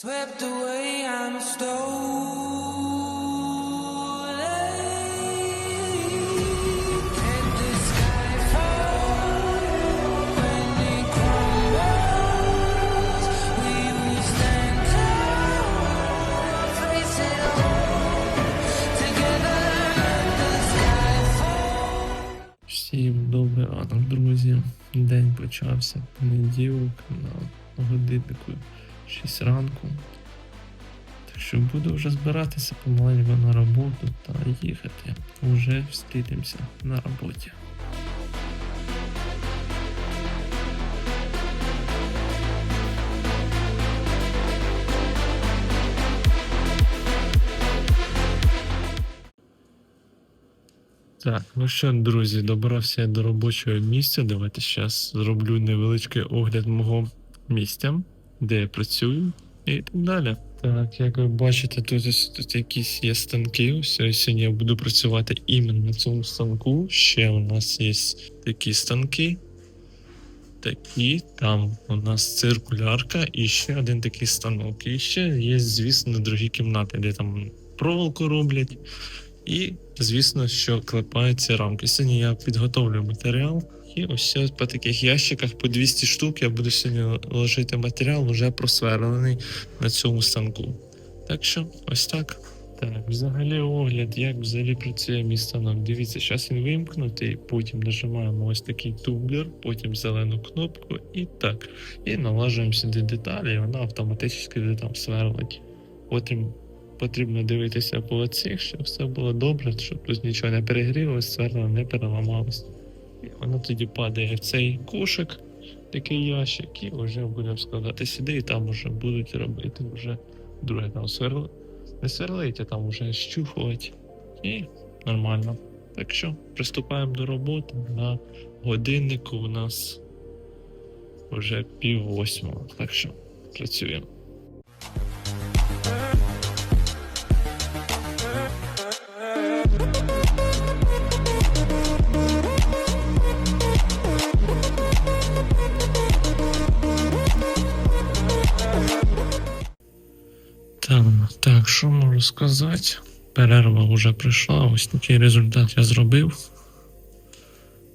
Swept away, I'm stolen. Let the sky fall when it crumbles. We will stand tall, face it all together. Let the sky fall. Всім добрий ранок, друзі. День почався понеділок на годиннику 6 ранку. Так що буду вже збиратися помаленьку на роботу та їхати. Уже встрітимося на роботі. Так, ну що, друзі, добрався я до робочого місця. Давайте зараз зроблю невеличкий огляд мого місця, де я працюю, і так далі. Так, як ви бачите, тут, тут якісь є станки. Сьогодні я буду працювати іменно на цьому станку. Ще у нас є такі станки. Такі, там у нас циркулярка і ще один такий станок. І ще є, звісно, другі кімнати, де там проволоку роблять. І, звісно, що клепаються рамки. Сьогодні я підготовлю матеріал. І ось по таких ящиках по 200 штук я буду сьогодні ложити матеріал, вже просверлений на цьому станку. Так що, ось так. Так, взагалі огляд, як взагалі працює мій станок. Дивіться, зараз він вимкнутий, потім нажимаємо ось такий тумблер, потім зелену кнопку і так. І налажуємо сюди деталі, і вона автоматично там сверлить. Потім потрібно дивитися по цих, щоб все було добре, щоб тут нічого не перегрілося, сверло не переламалось. І воно тоді падає в цей кошик, такий ящик, і вже будемо складати сюди, і там вже будуть робити вже друге там сверло. Не сверлить, а там вже щухувати. І нормально. Так що приступаємо до роботи. На годиннику у нас вже пів восьмого. Так що працюємо. Так, так, що можу сказати? Перерва вже прийшла, ось такий результат я зробив.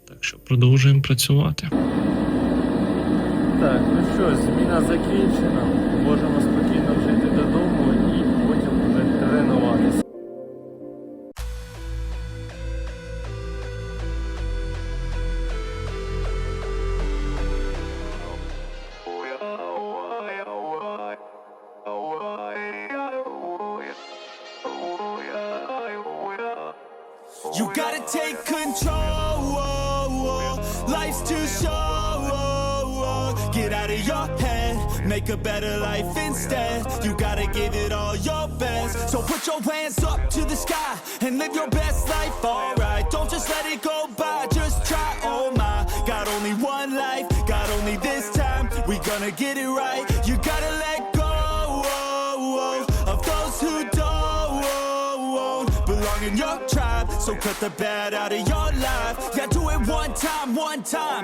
Так що продовжуємо працювати. Так, ну що, зміна закінчена. Можемо You gotta take control. Life's too short. Get out of your head, make a better life instead. You gotta give it all your best. So put your hands up to the sky and live your best life, alright. Don't just let it go by, just try. Oh my, got only one life, got only this time. We gonna get it right. You gotta let go of those who don't belong in your tribe. So cut the bad out of your life. Yeah, do it one time, one time.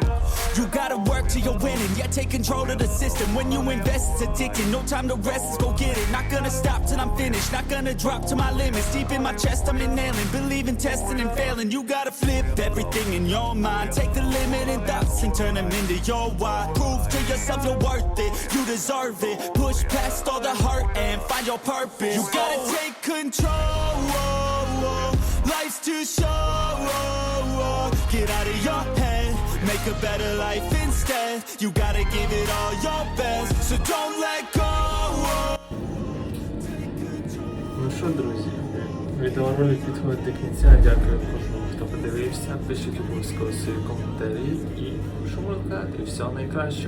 You gotta work till you're winning. Yeah, take control of the system. When you invest, it's addicting. No time to rest, go get it. Not gonna stop till I'm finished. Not gonna drop to my limits. Deep in my chest, I'm inhaling. Believe in testing and failing. You gotta flip everything in your mind. Take the limiting thoughts and turn them into your why. Prove to yourself you're worth it. You deserve it. Push past all the hurt and find your purpose. You gotta take control. A better life instead. You gotta give it all your best. So don't let go. Ну що, друзі, відеоролик підходить до кінця. Дякую кожному, хто подивився. Пишіть обов'язково свої коментарі і що можна сказати, все найкращого.